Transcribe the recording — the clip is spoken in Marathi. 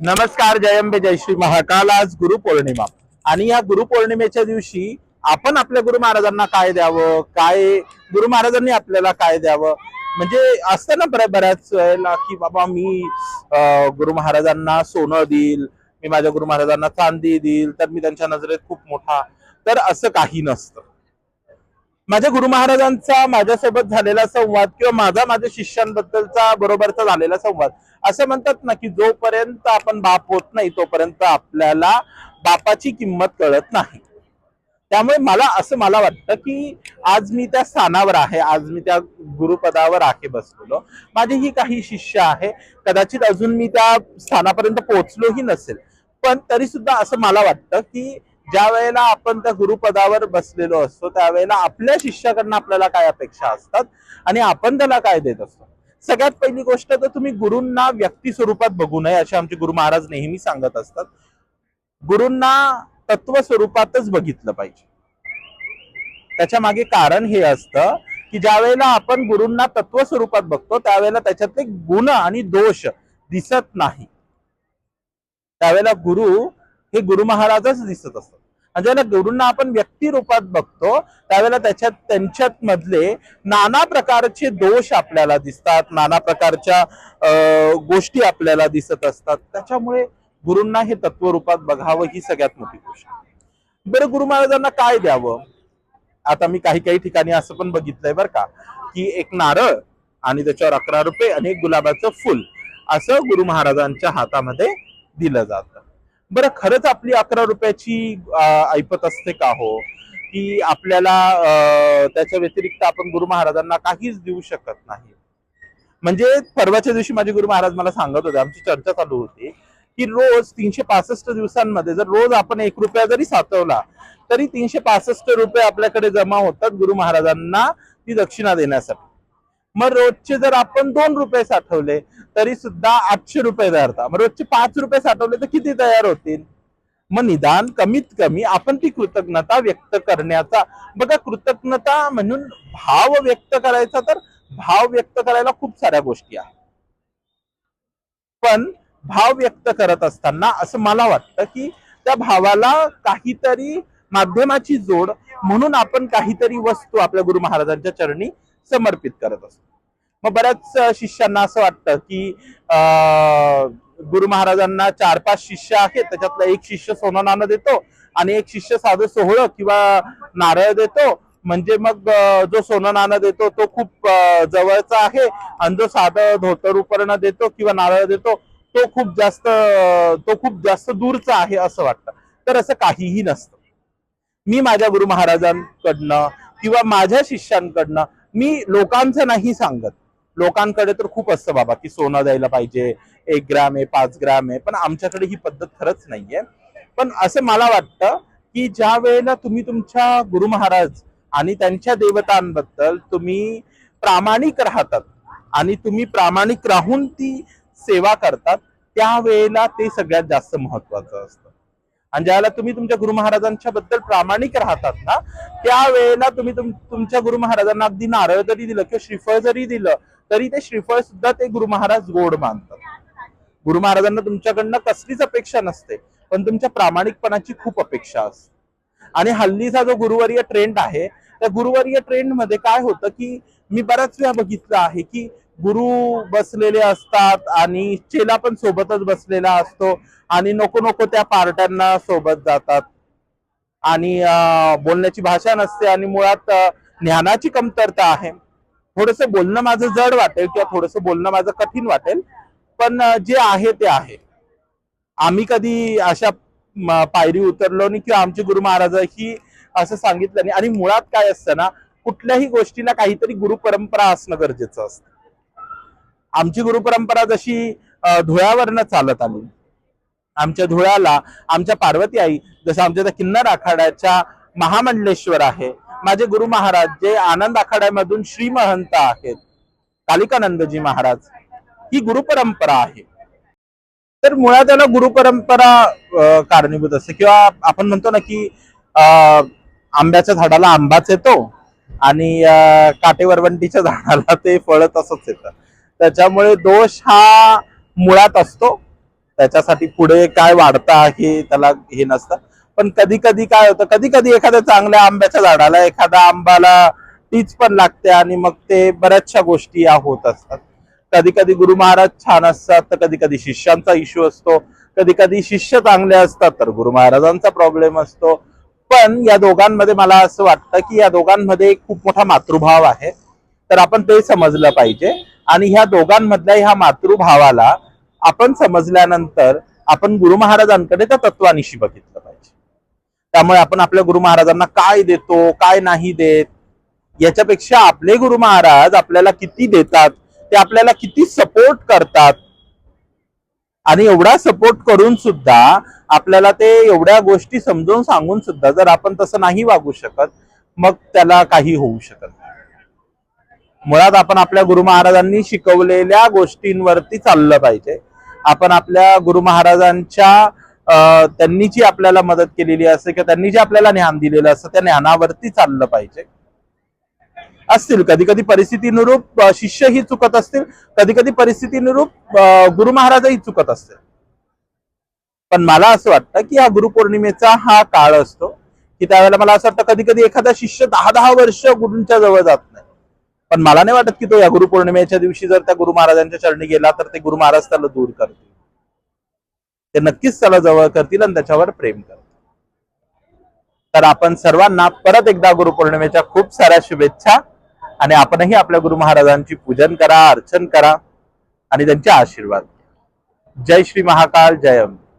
नमस्कार जयंबे जय श्री महाकाल. आज गुरुपौर्णिमा आणि या गुरुपौर्णिमेच्या दिवशी आपण आपल्या गुरु महाराजांना काय द्यावं? काय गुरु महाराजांनी आपल्याला काय द्यावं? म्हणजे असतं ना बऱ्याच वेळेला की बाबा मी गुरु महाराजांना सोनं देईल मी माझ्या गुरु महाराजांना चांदी देईल तर मी त्यांच्या नजरेत खूप मोठा. तर असं काही नसतं. माझ्या गुरु महाराजांचा माझ्यासोबत झालेला संवाद किंवा माझा माझ्या शिष्यांबद्दलचा बरोबरचा झालेला संवाद असं म्हणतात ना की जोपर्यंत आपण बाप होत नाही तोपर्यंत आपल्याला बापाची किंमत कळत नाही. त्यामुळे मला असं मला वाटतं की आज मी त्या स्थानावर आहे आज मी त्या गुरुपदावर आहे बसलेलो. माझे ही काही शिष्य आहे कदाचित अजून मी त्या स्थानापर्यंत पोहोचलोही नसेल. पण तरी सुद्धा असं मला वाटतं की ज्या वेळेला आपण त्या गुरुपदावर बसलेलो असतो त्यावेळेला आपल्या शिष्याकडनं आपल्याला काय अपेक्षा असतात आणि आपण त्याला काय देत असतो? सगळ्यात पहिली गोष्ट तर तुम्ही गुरूंना व्यक्ती स्वरूपात बघू नये असे आमचे गुरु महाराज नेहमी सांगत असतात. गुरूंना तत्व स्वरूपातच बघितलं पाहिजे. त्याच्यामागे कारण हे असतं की ज्या वेळेला आपण गुरूंना तत्व स्वरूपात बघतो त्यावेळेला त्याच्यातले गुण आणि दोष दिसत नाही. त्यावेळेला गुरु हे गुरु महाराजच दिसत असतात. म्हणजे आणि ज्यावेळेला आपण व्यक्ती रूपात बघतो त्यावेळेला त्याच्यात त्यांच्यात मधले नाना प्रकारचे दोष आपल्याला दिसतात नाना प्रकारच्या गोष्टी आपल्याला दिसत असतात. त्याच्यामुळे गुरुंना हे तत्वरूपात बघावं ही सगळ्यात मोठी गोष्ट बरं गुरु महाराजांना काय द्यावं? आता मी काही काही ठिकाणी असं पण बघितलंय बरं का की एक नारळ आणि त्याच्यावर अकरा रुपये आणि एक गुलाबाचं फुल असं गुरु महाराजांच्या हातामध्ये दिलं जातं. बरं खरंच आपली अकरा रुपयाची ऐपत असते का हो? की आपल्याला त्याच्या व्यतिरिक्त आपण गुरु महाराजांना काहीच देऊ शकत नाही. म्हणजे परवाच्या दिवशी माझे गुरु महाराज मला सांगत होते आमची चर्चा चालू होती की रोज तीनशे पासष्ट दिवसांमध्ये जर रोज आपण एक रुपया जरी साचवला तरी तीनशे पासष्ट रुपये आपल्याकडे जमा होतात गुरु महाराजांना ती दक्षिणा देण्यासाठी. मग रोजचे जर आपण दोन रुपये साठवले तरी सुद्धा आठशे रुपये धरता. मग रोजचे पाच रुपये साठवले तर किती तयार होतील? मग निदान कमीत कमी आपण ती कृतज्ञता व्यक्त करण्याचा बघा कृतज्ञता म्हणून भाव व्यक्त करायचा तर भाव व्यक्त करायला खूप साऱ्या गोष्टी आहेत. पण भाव व्यक्त करत असताना असं मला वाटतं की त्या भावाला काहीतरी माध्यमाची जोड म्हणून आपण काहीतरी वस्तू आपल्या गुरु महाराजांच्या चरणी समर्पित करत असतो. मग बऱ्याच शिष्यांना असं वाटतं की गुरु महाराजांना चार पाच शिष्य आहेत. त्याच्यातला एक शिष्य सोनं नाणं देतो आणि एक शिष्य साधं सोहळं किंवा नारळ देतो. म्हणजे मग जो सोनं नाणं देतो तो खूप जवळचा आहे. आणि जो साधं धोतर उपरणं देतो किंवा नारळ देतो तो खूप जास्त तो खूप जास्त दूरचा आहे असं वाटतं. तर असं काहीही नसतं. मी माझ्या गुरु महाराजांकडनं किंवा माझ्या शिष्यांकडनं मी लोकांचं नाही सांगत. लोकांकडे तर खूप असतं बाबा की सोनं द्यायला पाहिजे एक ग्राम आहे पाच ग्राम आहे पण आमच्याकडे ही पद्धत खरंच नाहीये. पण असं मला वाटतं की ज्या वेळेला तुम्ही तुमच्या गुरु महाराज आणि त्यांच्या देवतांबद्दल तुम्ही प्रामाणिक राहतात आणि तुम्ही प्रामाणिक राहून ती सेवा करतात त्यावेळेला ते सगळ्यात जास्त महत्वाचं असतं. आणि ज्यावेळेला तुम्ही तुमच्या गुरु महाराजांच्या बद्दल प्रामाणिक राहतात ना त्यावेळेला तुम्ही तुमच्या गुरु महाराजांना अगदी नारळ जरी दिलं किंवा श्रीफळ जरी दिलं तरी ते श्रीफळ सुद्धा ते गुरु महाराज गोड मानतात. गुरु महाराजांना तुमच्याकडनं कसलीच अपेक्षा नसते पण तुमच्या प्रामाणिकपणाची खूप अपेक्षा असते. आणि हल्लीचा जो गुरुवर्य ट्रेंड आहे त्या गुरुवर्य ट्रेंडमध्ये काय होतं की मी बऱ्याच वेळा बघितलं आहे की गुरु बसलेले असतात आणि चेला पण सोबतच बसलेला असतो आणि नको नको त्या पार्ट्यांना सोबत जातात. आणि बोलण्याची भाषा नसते आणि मुळात ज्ञानाची कमतरता आहे. थोडस बोलणं माझं जड वाटेल किंवा थोडस बोलणं माझं कठीण वाटेल पण जे आहे ते आहे. आम्ही कधी अशा पायरी उतरलो नाही किंवा आमचे गुरु महाराज ही असं सांगितलं नाही. आणि मुळात काय असतं ना कुठल्याही गोष्टीला काहीतरी गुरु परंपरा असणं गरजेचं असतं. आमची गुरुपरंपरा जशी धुळ्यावरनं चालत आली. आमच्या धुळ्याला आमच्या पार्वती आई जसं आमच्या त्या किन्नर आखाड्याच्या महामंडलेश्वर आहे. माझे गुरु महाराज जे आनंद आखाड्यामधून श्री महंत आहेत. कालिकानंदजी महाराज ही गुरुपरंपरा आहे. तर मुळात त्याला गुरु परंपरा कारणीभूत असते. किंवा आपण म्हणतो ना की आंब्याच्या झाडाला आंबाच येतो आणि काटेवरवंटीच्या झाडाला ते फळ तसंच येतं. त्याच्यामुळे दोष हा मुळात असतो. त्याच्यासाठी पुढे काय वाढतं हे त्याला हे नसतं. पण कधी कधी काय होतं कधी कधी एखाद्या चांगल्या आंब्याच्या झाडाला एखाद्या आंबाला टीच पण लागते आणि मग ते बऱ्याचशा गोष्टी या होत असतात. कधी कधी गुरु महाराज छान असतात तर कधी कधी शिष्यांचा इश्यू असतो. कधी कधी शिष्य चांगले असतात तर गुरु महाराजांचा प्रॉब्लेम असतो. पण या दोघांमध्ये मला असं वाटतं की या दोघांमध्ये खूप मोठा मातृभाव आहे. तर आपण ते समजलं पाहिजे. आणि ह्या दोघांमधल्या ह्या मातृभावाला आपण समजल्यानंतर आपण गुरु महाराजांकडे त्या तत्वानिशी बघितलं पाहिजे. त्यामुळे आपण आपल्या गुरु महाराजांना काय देतो काय नाही देत याच्यापेक्षा आपले गुरु महाराज आपल्याला किती देतात ते आपल्याला किती सपोर्ट करतात. आणि एवढा सपोर्ट करून सुद्धा आपल्याला ते एवढ्या गोष्टी समजून सांगून सुद्धा जर आपण तसं नाही वागू शकत मग त्याला काही होऊ शकत मुळात आपण आपल्या गुरु महाराजांनी शिकवलेल्या गोष्टींवरती चाललं पाहिजे. आपण आपल्या गुरु महाराजांच्या त्यांनी जी आपल्याला मदत केलेली असते किंवा त्यांनी जे आपल्याला ज्ञान दिलेलं असतं त्या ज्ञानावरती चाललं पाहिजे. असतील. कधी कधी परिस्थितीनुरूप शिष्य शिष्यही चुकत असतील. कधी कधी परिस्थितीनुरूप गुरु महाराजही चुकत असतील. पण मला असं वाटतं की हा गुरुपौर्णिमेचा हा काळ असतो की त्यावेळेला मला असं वाटतं कधी कधी एखादा शिष्य दहा दहा वर्ष गुरूंच्या जवळ जातो. पण मला नाही वाटत की तो या गुरुपौर्णिमेच्या दिवशी जर त्या गुरु महाराजांच्या चरणी गेला तर ते गुरु महाराज त्याला दूर करतील. ते नक्कीच त्याला जवळ करतील आणि त्याच्यावर प्रेम करतील. तर आपण सर्वांना परत एकदा गुरुपौर्णिमेच्या खूप साऱ्या शुभेच्छा आणि आपणही आपल्या गुरु महाराजांची पूजन करा अर्चन करा आणि त्यांचे आशीर्वाद जय श्री महाकाल जय अंबे.